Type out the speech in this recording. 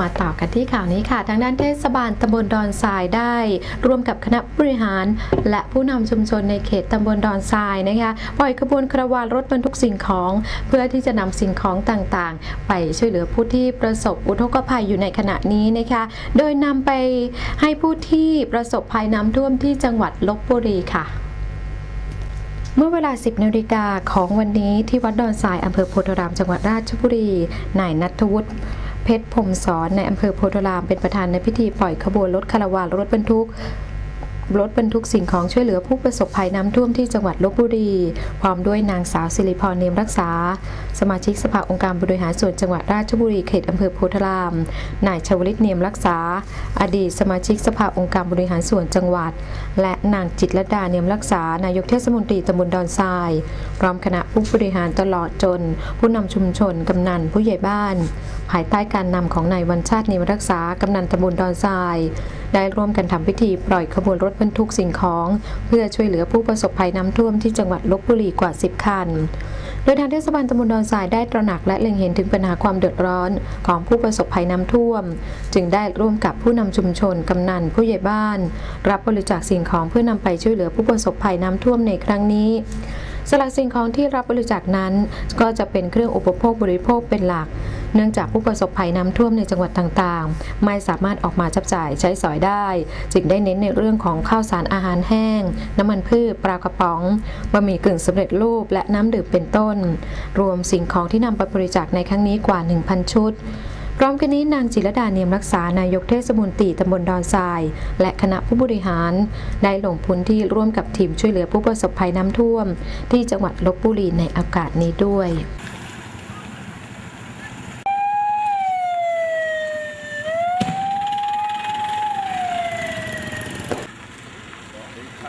มาต่อกันที่ข่าวนี้ค่ะ ทางด้านเทศบาลตำบลดอนทรายได้ ร่วมกับคณะบริหาร และผู้นำชุมชนในเขตตำบลดอนทรายนะคะปล่อยขบวนคาราวานรถบรรทุกสิ่งของ เพื่อที่จะนำสิ่งของต่างๆ ไปช่วยเหลือผู้ที่ประสบอุทกภัยอยู่ในขณะนี้นะคะ โดยนำไปให้ผู้ที่ประสบภัยน้ำท่วมที่จังหวัดลบบุรีค่ะเมื่อเวลา 10นาฬิกาของวันนี้ที่วัดดอนทรายอำเภอโพธารามจังหวัดราชบุรี นายนัทวุฒิ เพชรพรมสอนในอำเภอโพธารามเป็นประธานในพิธีปล่อยขบวนรถคาราวานรถบรรทุก รถบรรทุกสิ่งของช่วยเหลือผู้ประสบภัยน้ำท่วมที่จังหวัดลบบุรี พร้อมด้วยนางสาวสิริพรเนียมรักษา สมาชิกสภาองค์การบริหารส่วนจังหวัดราชบุรีเขตอำเภอโพธาราม นายชวลิตเนียมรักษา อดีตสมาชิกสภาองค์การบริหารส่วนจังหวัด และนางจิตรดาเนียมรักษา นายกเทศมนตรีตำบลดอนทราย พร้อมคณะผู้บริหารตลอดจน ผู้นำชุมชนกำนันผู้ใหญ่บ้าน ภายใต้การนำของนายวันชาติเนียมรักษากำนันตำบลดอนทราย ได้ร่วมกันทำพิธีปล่อยขบวนรถบรรทุกสิ่งของ เพื่อช่วยเหลือผู้ประสบภัยน้ำท่วมที่จังหวัดลบบุรีกว่า 10 คัน โดยทางเทศบาลตำบลดอนทรายได้ตระหนักและเล็งเห็นถึงปัญหาความเดือดร้อนของผู้ประสบภัยน้ำท่วม จึงได้ร่วมกับผู้นำชุมชนกำนันผู้ใหญ่บ้าน รับบริจาคสิ่งของเพื่อนำไปช่วยเหลือผู้ประสบภัยน้ำท่วมในครั้งนี้สลักสิ่งของที่รับบริจาคนั้น ก็จะเป็นเครื่องอุปโภคบริโภคเป็นหลัก เนื่องจากผู้ประสบภัยน้ำท่วมในจังหวัดต่างๆ ไม่สามารถออกมาจับจ่ายใช้สอยได้ จึงได้เน้นในเรื่องของข้าวสารอาหารแห้ง น้ำมันพืชปลากระป๋องบะหมี่กึ่งสำเร็จรูปและน้ำดื่มเป็นต้น รวมสิ่งของที่นำไปบริจาคในครั้งนี้กว่า 1,000 ชุดพร้อมกันนี้นางจิรดาเนียมรักษานายกเทศมนตรีตำบลดอนทราย และคณะผู้บริหาร ได้ลงพื้นที่ร่วมกับทีมช่วยเหลือผู้ประสบภัยน้ำท่วม ที่จังหวัดลบบุรีในอากาศนี้ด้วย ค